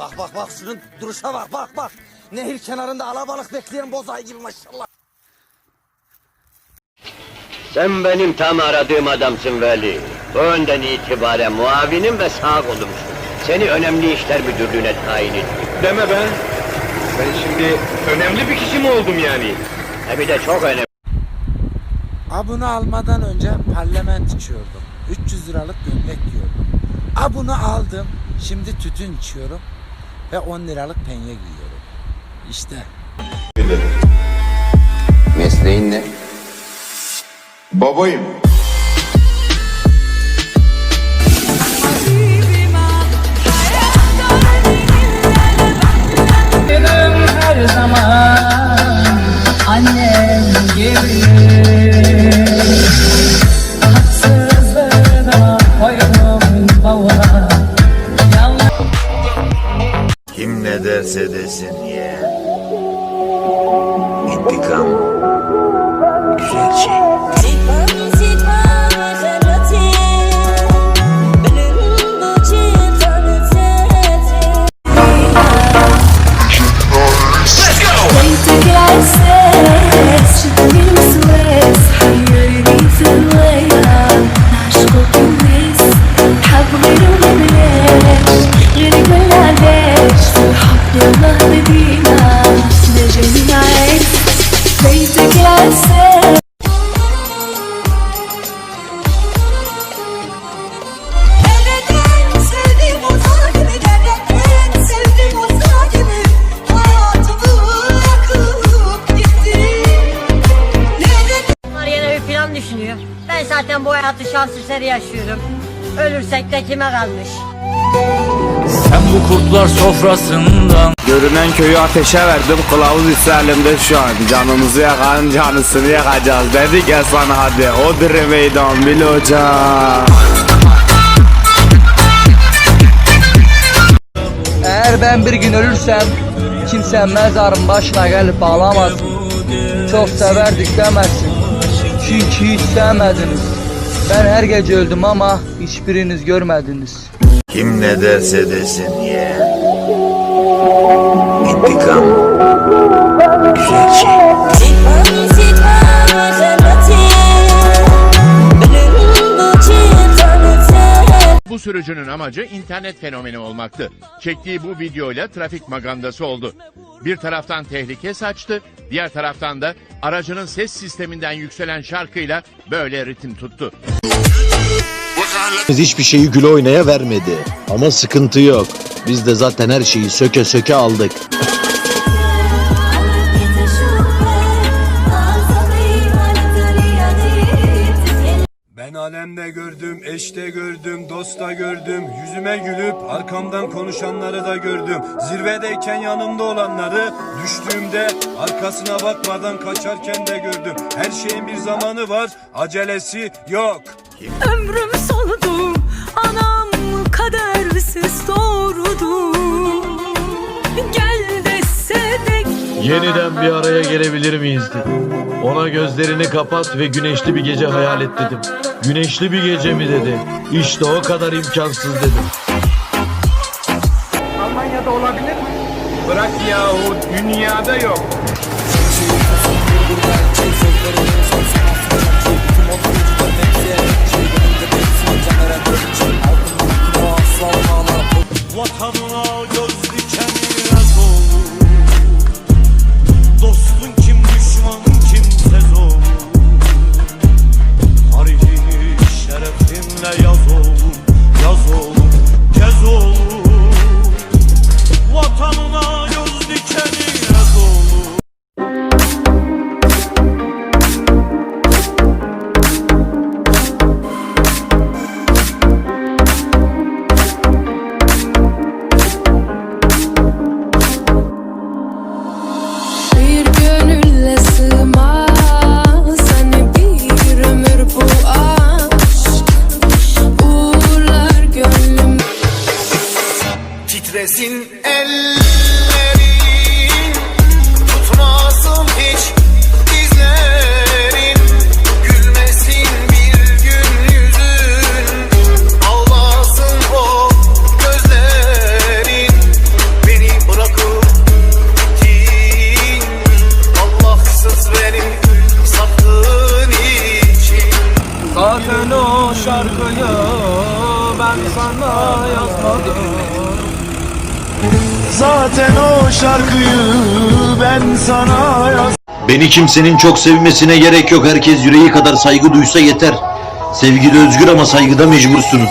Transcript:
Bak bak bak şunun duruşa bak bak bak. Nehir kenarında alabalık bekleyen bozay gibi maşallah. Sen benim tam aradığım adamsın Veli. O önden itibaren muavinim ve sağ kolumsun. Seni önemli işler müdürlüğüne tayin ettim. Deme be. Ben şimdi önemli bir kişi mi oldum yani? Hem de çok önemli. Abunu almadan önce parlament içiyordum. 300 liralık gömlek giyiyordum. Abunu aldım. Şimdi tütün içiyorum. Ve 10 liralık penye giyiyorum. İşte. Mesleğin ne? Babayım. Ne derse desin ye. İntikam güzel şey. Düşünüyor. Ben zaten bu hayatı şans eseri yaşıyorum. Ölürsek de kime kalmış? Sen bu kurtlar sofrasından Görünen köyü ateşe verdim kılavuz ise elimde şu an Canımızı yakan canısını yakacağız Dedik ya sana hadi o dire meydan bil hocam Eğer ben bir gün ölürsem kimse mezarın başına gelip ağlamaz. Çok severdik demezsin. Çünkü hiç sevmediniz. Ben her gece öldüm ama hiçbiriniz görmediniz. Kim ne derse desin ye. İntikam güzel şey. Bu sürücünün amacı internet fenomeni olmaktı. Çektiği bu videoyla trafik magandası oldu. Bir taraftan tehlike saçtı, diğer taraftan da aracının ses sisteminden yükselen şarkıyla böyle ritim tuttu. Biz hiçbir şeyi gül oynaya vermedi. Ama sıkıntı yok. Biz de zaten her şeyi söke söke aldık. Ben alemde gördüm, eşte gördüm, dosta gördüm Yüzüme gülüp arkamdan konuşanları da gördüm Zirvedeyken yanımda olanları Düştüğümde arkasına bakmadan kaçarken de gördüm Her şeyin bir zamanı var, acelesi yok Ömrüm soldu Anam kadersiz doğurdu Gel destek Yeniden bir araya gelebilir miyiz dedim. Ona gözlerini kapat ve güneşli bir gece hayal et dedim. Güneşli bir gece mi dedi. İşte o kadar imkansız dedim. Almanya'da olabilir mi? Bırak yahu dünyada yok. Vatanına şarkıyı ben sana yazmadım Zaten o şarkıyı ben sana yaz Beni kimsenin çok sevmesine gerek yok. Herkes yüreği kadar saygı duysa yeter. Sevgili özgür ama saygıda mecbursunuz.